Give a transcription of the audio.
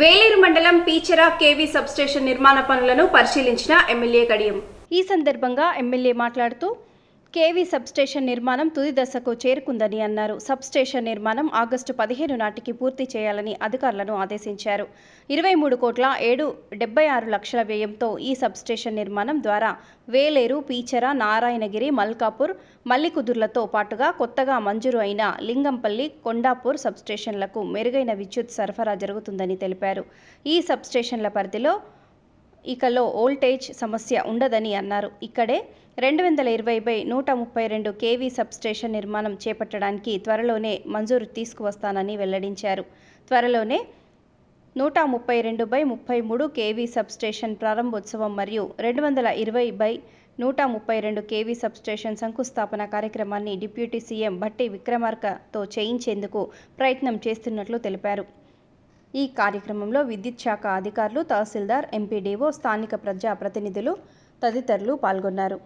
వేలేరు మండలం పీచెర KV substation నిర్మాణ పనులను పరిశీలించిన ఎమ్మెల్యే కడియం. ఈ సందర్భంగా ఎమ్మెల్యే మాట్లాడుతూ కేవీ సబ్స్టేషన్ నిర్మాణం తుది దశకు చేరుకుందని అన్నారు. సబ్స్టేషన్ నిర్మాణం ఆగస్టు పదిహేను నాటికి పూర్తి చేయాలని అధికారులను ఆదేశించారు. ఇరవై మూడు కోట్ల ఏడు డెబ్బై ఆరు లక్షల వ్యయంతో ఈ సబ్స్టేషన్ నిర్మాణం ద్వారా వేలేరు పీచర నారాయణగిరి మల్కాపూర్ మల్లికుదుర్లతో పాటుగా కొత్తగా మంజూరు అయిన లింగంపల్లి కొండాపూర్ సబ్స్టేషన్లకు మెరుగైన విద్యుత్ సరఫరా జరుగుతుందని తెలిపారు. ఈ సబ్స్టేషన్ల పరిధిలో ఇకలో ఓల్టేజ్ సమస్య ఉండదని అన్నారు. ఇక్కడే రెండు వందల ఇరవై బై నూట ముప్పై రెండు కేవీ సబ్స్టేషన్ నిర్మాణం చేపట్టడానికి త్వరలోనే మంజూరు తీసుకువస్తానని వెల్లడించారు. త్వరలోనే నూట ముప్పై రెండు బై ముప్పై మూడు కేవీ సబ్స్టేషన్ ప్రారంభోత్సవం మరియు రెండు వందల ఇరవై బై నూట ముప్పై రెండు కేవీ సబ్స్టేషన్ శంకుస్థాపన కార్యక్రమాన్ని డిప్యూటీ సీఎం భట్టి విక్రమార్కతో చేయించేందుకు ప్రయత్నం చేస్తున్నట్లు తెలిపారు. ఈ కార్యక్రమంలో విద్యుత్ శాఖ అధికారులు తహసీల్దార్ ఎంపీడీఓ స్థానిక ప్రజా ప్రతినిధులు తదితరులు పాల్గొన్నారు.